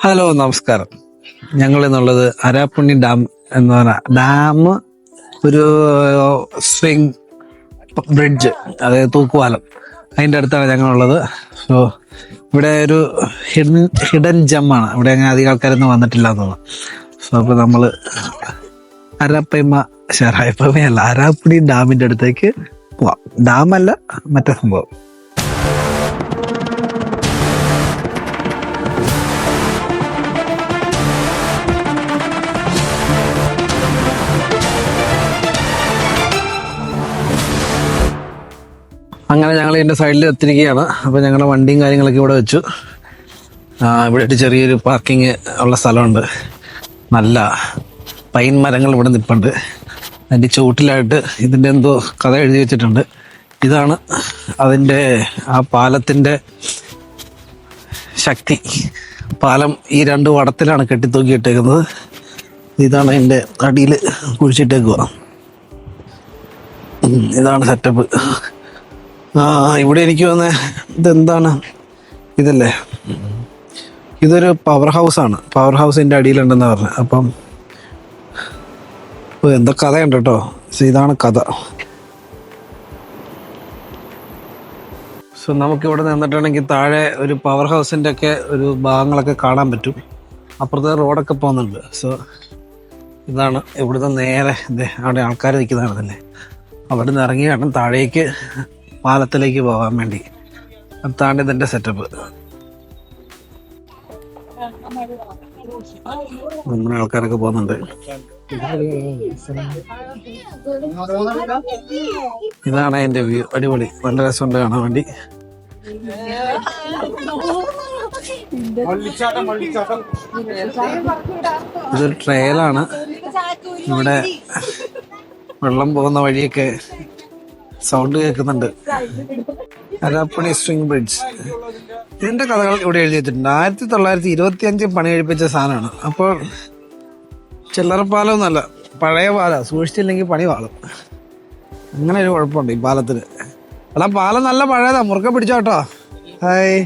Hello നമസ്കാരം. ഞങ്ങൾ എന്നുള്ളത് അരാപ്പുണ്ണി ഡാം എന്ന് പറഞ്ഞ ഡാം ഒരു സ്വിംഗ് ബ്രിഡ്ജ് അതായത് തൂക്കുപാലം. അതിന്റെ അടുത്താണ് ഞങ്ങളുള്ളത്. സോ ഇവിടെ ഒരു ഹിഡൻ ഹിഡൻ ജമ്മാണ്. ഇവിടെ അങ്ങനെ അധികം ആൾക്കാരൊന്നും വന്നിട്ടില്ല എന്ന് തോന്നുന്നു. സോ അപ്പോൾ നമ്മൾ അരാപ്പയ്മ ഷെറായപ്പയ്മയല്ല അരാപ്പുണി ഡാമിന്റെ അടുത്തേക്ക് പോവാം. ഡാമല്ല മറ്റേ സംഭവം. അങ്ങനെ ഞങ്ങൾ ഇതിന്റെ സൈഡിൽ എത്തിരിക്കുകയാണ് അപ്പോൾ ഞങ്ങളുടെ വണ്ടിയും കാര്യങ്ങളൊക്കെ ഇവിടെ വെച്ചു. ഇവിടെ ഒരു ചെറിയൊരു പാർക്കിംഗ് ഉള്ള സ്ഥലമുണ്ട്. നല്ല പൈൻ മരങ്ങൾ ഇവിടെ നിൽപ്പുണ്ട് അതിന്റെ ചുവട്ടിലായിട്ട് ഇതിന്റെ എന്തോ കഥ എഴുതി വെച്ചിട്ടുണ്ട്. ഇതാണ് അതിന്റെ ആ പാലത്തിന്റെ ശക്തി. പാലം ഈ രണ്ട് വടത്തിലാണ് കെട്ടിത്തൂക്കിയിട്ടേക്കുന്നത് ഇതാണ് അതിന്റെ അടിയിൽ കുഴിച്ചിട്ടേക്കുക ഇതാണ് സെറ്റപ്പ് ആ ഇവിടെ എനിക്ക് വന്ന ഇതെന്താണ്? ഇതല്ലേ? ഇതൊരു പവർ ഹൗസ് ആണ്. പവർ ഹൗസിന്റെ അടിയിലുണ്ടെന്ന് പറഞ്ഞു. അപ്പം എന്താ കഥയുണ്ട് കേട്ടോ. ഇതാണ് കഥ. സോ നമുക്ക് ഇവിടെ നിന്നിട്ടുണ്ടെങ്കിൽ താഴെ ഒരു പവർ ഹൗസിന്റെ ഒക്കെ ഒരു ഭാഗങ്ങളൊക്കെ കാണാൻ പറ്റും. അപ്പുറത്തെ റോഡൊക്കെ പോകുന്നുണ്ട്. സോ ഇതാണ് ഇവിടുത്തെ നേരെ അവിടെ ആൾക്കാർ നിൽക്കുന്നതാണ് തന്നെ. അവിടെ നിന്ന് ഇറങ്ങി കാരണം താഴേക്ക് പാലത്തിലേക്ക് പോകാൻ വേണ്ടി. അതാണ് ഇതിന്റെ സെറ്റപ്പ് നമ്മുടെ ആൾക്കാരൊക്കെ പോകുന്നുണ്ട്. ഇതാണ് അതിന്റെ വ്യൂ. അടിപൊളി. നല്ല രസമുണ്ട് കാണാൻ വേണ്ടി. ഇതൊരു ട്രെയിലാണ് ഇവിടെ വെള്ളം പോകുന്ന വഴിയൊക്കെ സൗണ്ട് കേൾക്കുന്നുണ്ട്. അരാപ്പണി സ്ട്രിംഗ് ബ്രിഡ്ജ് ഇതിന്റെ കഥകൾ ഇവിടെ എഴുതിയിട്ടുണ്ട്. ആയിരത്തി തൊള്ളായിരത്തി ഇരുപത്തി അഞ്ചിൽ പണി കഴിപ്പിച്ച സാധനമാണ്. അപ്പോൾ ചില്ലറ പാലമൊന്നുമല്ല പഴയ പാല സൂക്ഷിച്ചില്ലെങ്കിൽ പണി പാളും അങ്ങനെ ഒരു കുഴപ്പമുണ്ട് ഈ പാലത്തിന്. അല്ല പാലം നല്ല പഴയതാ മുറുക്കെ പിടിച്ചോ കേട്ടോ. ഹായ്.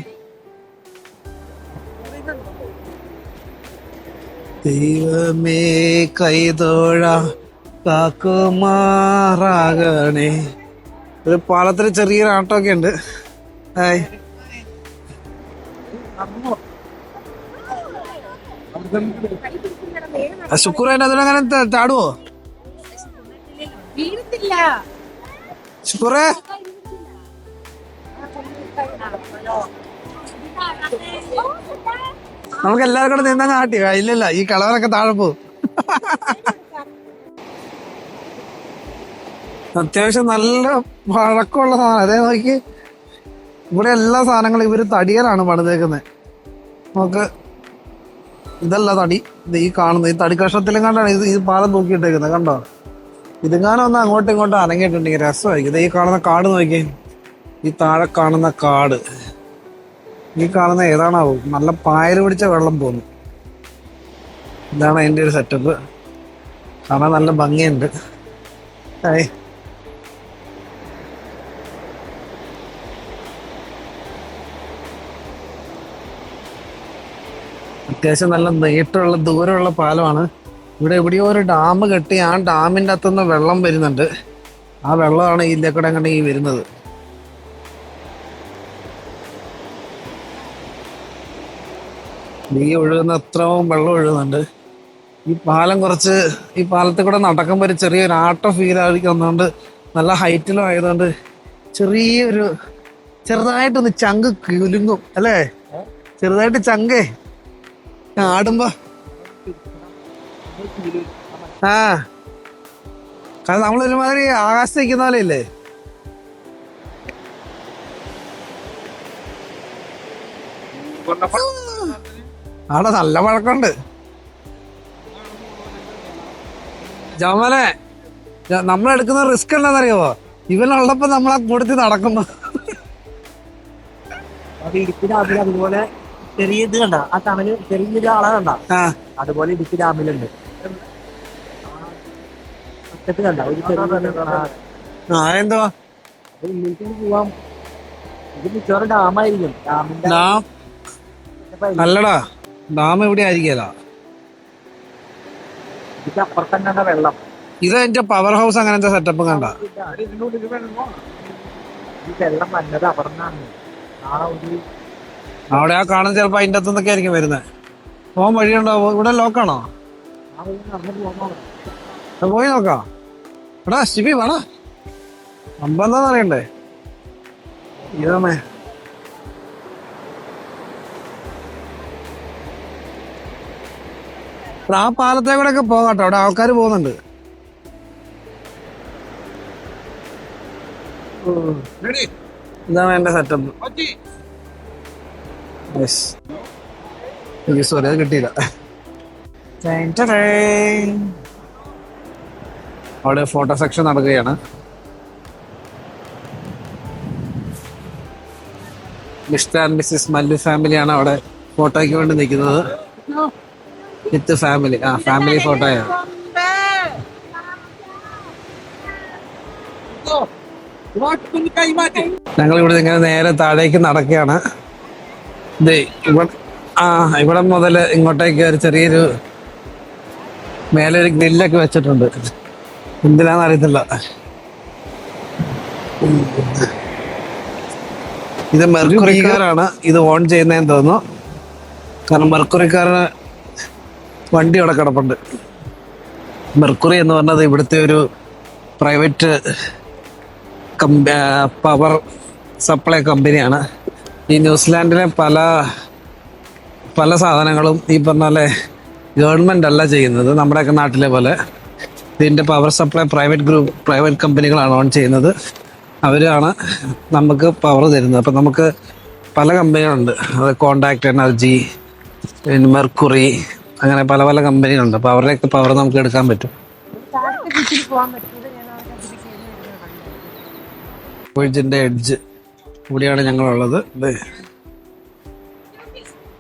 ദൈവമേ കൈതോഴ കാക്കുമാറാകണേ. ഒരു പാലത്തിൽ ചെറിയൊരു ആട്ടമൊക്കെ ഉണ്ട്. ഹായ്. അങ്ങനെ ത- ചാടുവോ ശുക്രേ നമുക്ക് എല്ലാവർക്കും കൂടെ നിന്നാ കാട്ടി ഇല്ലല്ല ഈ കളറൊക്കെ താഴെ പോകും. അത്യാവശ്യം നല്ല പഴക്കമുള്ള സാധനം. അതേ നോക്കി. ഇവിടെ എല്ലാ സാധനങ്ങളും ഇവർ തടിയലാണ് പണിതേക്കുന്നത് നമുക്ക് ഇതല്ല തടി. ഇത് ഈ കാണുന്നത് ഈ തടി കഷ്ണത്തിലും കണ്ടാണ് ഇത് ഈ പാലം തൂക്കിയിട്ടേക്കുന്നത് കണ്ടോ? ഇതുങ്ങാനും ഒന്ന് അങ്ങോട്ടും ഇങ്ങോട്ടും അനങ്ങിയിട്ടുണ്ടെങ്കിൽ രസമായിരിക്കും. ഇത് ഈ കാണുന്ന കാട് നോക്കിയേ ഈ താഴെ കാണുന്ന കാട്. ഈ കാണുന്ന ഏതാണാവും? നല്ല പായൽ പിടിച്ച വെള്ളം പോന്നു. ഇതാണ് അതിന്റെ ഒരു സെറ്റപ്പ് കാണാൻ നല്ല ഭംഗിയുണ്ട്. ഹായ് അത്യാവശ്യം നല്ല നീട്ടമുള്ള ദൂരമുള്ള പാലമാണ്. ഇവിടെ എവിടെയോ ഒരു ഡാം കെട്ടി ആ ഡാമിന്റെ അകത്തുനിന്ന് വെള്ളം വരുന്നുണ്ട്. ആ വെള്ളമാണ് ഈ കൂടെ അങ്ങനെ ഈ വരുന്നത്. നീ ഒഴുകുന്ന അത്രയും വെള്ളം ഒഴുകുന്നുണ്ട്. ഈ പാലം കുറച്ച് ഈ പാലത്തിൽ കൂടെ നടക്കുമ്പോൾ ഒരു ചെറിയൊരു ആട്ടം ഫീൽ ആയിരിക്കുന്നതുകൊണ്ട് നല്ല ഹൈറ്റിലും ആയതുകൊണ്ട് ചെറിയൊരു ചെറുതായിട്ടൊന്ന് ചങ്ക് കുലുങ്ങും അല്ലേ? ചെറുതായിട്ട് ചങ്കേ. ആടുമ്പോ ആ. കാരണം നമ്മളൊരുമാതിരി ആകാശത്ത് നിൽക്കുന്ന പോലെ ഇല്ലേ? അവിടെ നല്ല പഴക്കമുണ്ട് നമ്മൾ നമ്മളെടുക്കുന്ന റിസ്ക് എന്താണെന്നറിയാവോ ഇവനുള്ളപ്പോ നമ്മളാ കൂടുതൽ നടക്കുന്നു. അത് ഇടുക്കി ഡാമിൽ അതുപോലെ ചെറിയ ഇത് കണ്ട. ആ തണൽ ചെറിയൊരു ആളെ കണ്ട. ആ. അതുപോലെ ഇടുക്കി ഡാമിലുണ്ട്. അറ്റത്ത് കണ്ട. ഒരു ചെറിയ ആ, ആ. എന്തോ അത് ഉള്ളിലേക്ക് പോവാം. ഇത് മിക്കവാറും ഡാമായിരിക്കും. ഡാമിന്റെ ഡാം? അല്ലടാ. ഡാം എവിടെ ആയിരിക്കല വെള്ളം. ഇത് എന്റെ പവർ ഹൗസ് അങ്ങനത്തെ സെറ്റപ്പ് കണ്ട? വെള്ളം? വന്നത് ആ ഒരു അവിടെ ആ കാണാൻ ചിലപ്പോ അതിന്റെ അകത്തുനിന്നൊക്കെ ആയിരിക്കും വരുന്നത് പോകാൻ വഴിയുണ്ടോ? ഇവിടെ ലോക്കാണോ? പോയി നോക്കാം. എടാ ശിവി വേണോ അമ്പ എന്താന്ന് അറിയണ്ടേ? ഇതാമേ ആ പാലത്തെ കൂടെ ഒക്കെ പോകാട്ടോ അവിടെ ആൾക്കാർ പോകുന്നുണ്ട്. ഇതാണ് എന്റെ സെറ്റപ്പ് സോറി അത് കിട്ടിയില്ല. അവിടെ ഫോട്ടോ സെക്ഷൻ നടക്കുകയാണ്. മിസ്റ്റർ ആൻഡ് മിസ്സിസ് മല്ലു ഫാമിലിയാണ് അവിടെ ഫോട്ടോയ്ക്ക് വേണ്ടി നിൽക്കുന്നത്. വിത്ത് ഫാമിലി ആ ഫാമിലി ഫോട്ടോയാണ് ഞങ്ങൾ ഇവിടെ ഇങ്ങനെ നേരെ താഴേക്ക് നടക്കുകയാണ്. ഇവിടെ ആ ഇവിടെ മുതൽ ഇങ്ങോട്ടേക്ക് ഒരു ചെറിയൊരു മേലെ ഒരു ഗ്രില്ലൊക്കെ വെച്ചിട്ടുണ്ട്. എന്തിനാന്ന് അറിയത്തില്ല. ഇത് മെർക്കുറിക്കാരാണ്. ഇത് ഓൺ ചെയ്യുന്നതെന്ന് തോന്നുന്നു. കാരണം മെർക്കുറിക്കാരന് വണ്ടി അവിടെ കിടപ്പുണ്ട്. മെർക്കുറി എന്ന് പറഞ്ഞത് ഇവിടുത്തെ ഒരു പ്രൈവറ്റ് പവർ സപ്ലൈ കമ്പനിയാണ്. ഈ ന്യൂസിലാൻഡിലെ പല പല സാധനങ്ങളും ഈ പറഞ്ഞ പോലെ ഗവൺമെന്റ് അല്ല ചെയ്യുന്നത്. നമ്മുടെയൊക്കെ നാട്ടിലെ പോലെ ഇതിന്റെ power supply private group private കമ്പനികളാണ് ഓൺ ചെയ്യുന്നത്. അവരാണ് നമുക്ക് പവർ തരുന്നത്. അപ്പം നമുക്ക് പല കമ്പനികളുണ്ട്. അത് കോണ്ടാക്ട് എനർജി പിന്നെ മെർക്കുറി അങ്ങനെ പല പല കമ്പനികളുണ്ട്. അപ്പോൾ അവരുടെയൊക്കെ പവർ നമുക്ക് എടുക്കാൻ പറ്റും. ബ്രിഡ്ജിന്റെ എഡ്ജ്. ഇവിടെയാണ് ഞങ്ങളുള്ളത്. അല്ലേ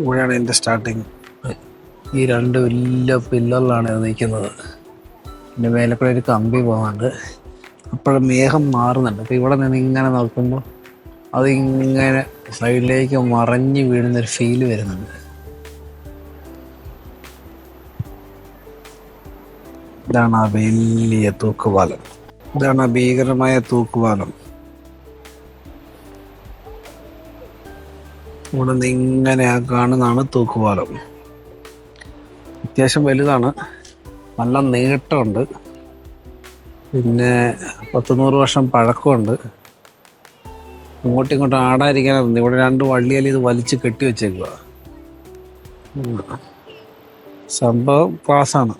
ഇവിടെയാണ് എന്റെ സ്റ്റാർട്ടിങ് ഈ രണ്ട് വലിയ പില്ലറിലാണ് ഇത് നിൽക്കുന്നത്. പിന്നെ മേലെ ഒരു കമ്പി പോകുന്നുണ്ട് അപ്പോഴും മേഘം മാറുന്നുണ്ട്. അപ്പോൾ ഇവിടെ നിന്ന് ഇങ്ങനെ നോക്കുമ്പോൾ അതിങ്ങനെ സൈഡിലേക്ക് മറഞ്ഞ് വീഴുന്നൊരു ഫീൽ വരുന്നുണ്ട്. ഇതാണ് ആ വലിയ തൂക്കുപാലം. ഇതാണ് ആ ഭീകരമായ തൂക്കുപാലം. ഇവിടെ നിന്ന് ഇങ്ങനെ കാണുന്നതാണ് തൂക്കുപാലം. അത്യാവശ്യം വലുതാണ്. നല്ല നീട്ടമുണ്ട്. പിന്നെ പത്ത് നൂറ് വർഷം പഴക്കമുണ്ട്. ഇങ്ങോട്ടും ഇങ്ങോട്ടും ആടാതിരിക്കാനുണ്ട് ഇവിടെ രണ്ട് വള്ളിയാൽ ഇത് വലിച്ച് കെട്ടി വെച്ചേക്കുക സംഭവം ക്ലാസ്സാണ്.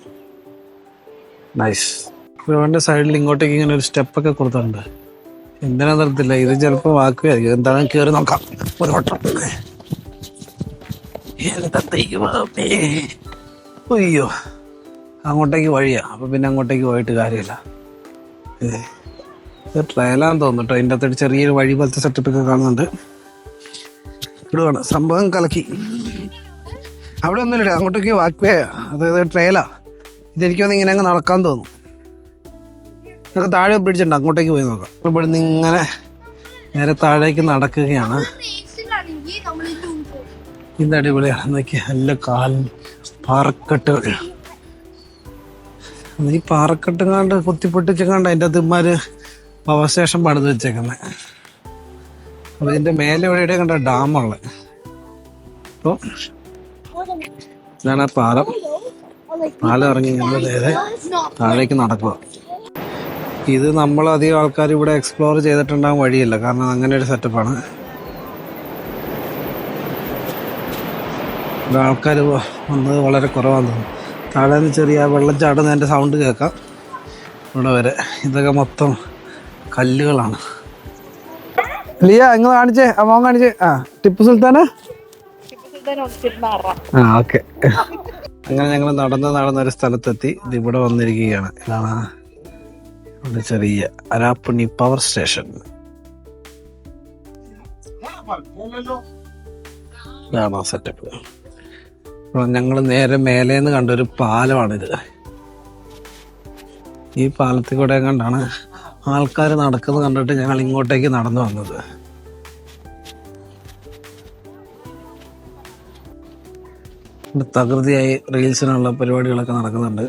നൈസ് വേണ്ട സൈഡിൽ ഇങ്ങോട്ടേക്ക് ഇങ്ങനെ ഒരു സ്റ്റെപ്പൊക്കെ കൊടുത്തിട്ടുണ്ട്. എന്തിനാ നിർത്തില്ല? ഇത് ചിലപ്പോ വാക്കുമായിരിക്കും എന്താണ്? കേറി നോക്കാം. ഒരു വട്ടം. അയ്യോ. അങ്ങോട്ടേക്ക് വഴിയാ. അപ്പൊ പിന്നെ അങ്ങോട്ടേക്ക് പോയിട്ട് കാര്യമില്ല. ഇത് ട്രയലാന്ന് തോന്നുന്നു കേട്ടോ അതിന്റെ അകത്തൊരു ചെറിയൊരു വഴി പോലത്തെ സെറ്റപ്പ് ഒക്കെ കാണുന്നുണ്ട്. ഇടുവാണ്. സംഭവം കലക്കി. അവിടെ ഒന്നുമില്ല അങ്ങോട്ടേക്ക് വാക്വേ അതായത് ട്രയലാ. ഇതെനിക്കൊന്ന് ഇങ്ങനെ അങ്ങ് നടക്കാൻ തോന്നും നമുക്ക് താഴെ ഉണ്ട് അങ്ങോട്ടേക്ക് പോയി നോക്കാം. ഇവിടെ നിന്ന് ഇങ്ങനെ നേരെ താഴേക്ക് നടക്കുകയാണ്. ഇന്ന് അടിപൊളിയാണ് നോക്കി നല്ല കാൽ പാറക്കെട്ടുകൾ ഈ പാറക്കെട്ടും കണ്ട് കുത്തിപ്പൊട്ടിച്ചെങ്ങാണ്ട് അതിന്റെ അകത്ത് അവശേഷം പണിത് വെച്ചേക്കുന്നത് അപ്പൊ ഇതിന്റെ മേലെ എവിടെ കണ്ട ഡാമുള്ളത് അപ്പൊ ഇതാണ് പാലം. പാലം ഇറങ്ങി നമ്മൾ നേരെ താഴേക്ക് നടക്കുക. ഇത് നമ്മൾ അധികം ആൾക്കാർ ഇവിടെ എക്സ്പ്ലോർ ചെയ്തിട്ടുണ്ടാകാൻ വഴിയില്ല. കാരണം അങ്ങനെ ഒരു സെറ്റപ്പാണ് ഇവിടെ ആൾക്കാർ വന്നത് വളരെ കുറവാണ് തോന്നുന്നു. താഴെ നിന്ന് ചെറിയ വെള്ളം ചാടുന്നതിന്റെ സൗണ്ട് കേൾക്കാം. ഇവിടെ വരെ. ഇതൊക്കെ മൊത്തം കല്ലുകളാണ്. ലിയ നിങ്ങൾ കാണിച്ചേ? ആ മോൻ കാണിച്ചേ? ആ ടിപ്പു സുൽത്താന? ആ ഓക്കെ. അങ്ങനെ ഞങ്ങൾ നടന്ന് നടന്ന ഒരു സ്ഥലത്തെത്തി. ഇത് ഇവിടെ വന്നിരിക്കുകയാണ്. ഇതാണ് ഇവിടെ ചെറിയ അരാപ്പണി പവർ സ്റ്റേഷൻ ഇതാണ് സെറ്റപ്പ് ഞങ്ങൾ നേരെ മേലേന്ന് കണ്ടൊരു പാലമാണിത്. ഈ പാലത്തിൽ കൂടെ കണ്ടാണ് ആൾക്കാർ നടക്കുന്നത് കണ്ടിട്ട് ഞങ്ങൾ ഇങ്ങോട്ടേക്ക് നടന്നു വന്നത്. തകൃതിയായി റീൽസിനുള്ള പരിപാടികളൊക്കെ നടക്കുന്നുണ്ട്.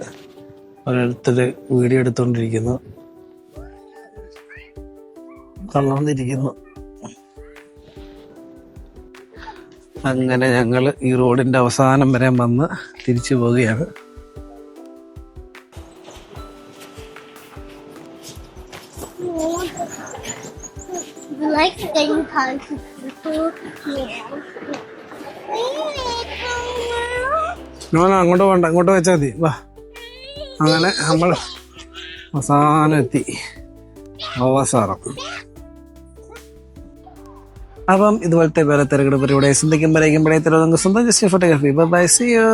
ഓരോരുത്തർ വീഡിയോ എടുത്തുകൊണ്ടിരിക്കുന്നു തളർന്നിരിക്കുന്നു. അങ്ങനെ ഞങ്ങൾ ഈ റോഡിന്റെ അവസാനം വരെ വന്ന് തിരിച്ചു പോവുകയാണ്. Like getting close അങ്ങോട്ട് പോകണ്ട അങ്ങോട്ട് വെച്ചാൽ മതി. വാ. അങ്ങനെ നമ്മൾ അവസാനം എത്തി. അവസാനം. അപ്പം ഇതുപോലത്തെ വേറെ തിരഞ്ഞെടുപ്പ് പരിപാടി. ചിന്തിക്കുമ്പോഴേക്കും സ്വന്തം just photography. Bye see you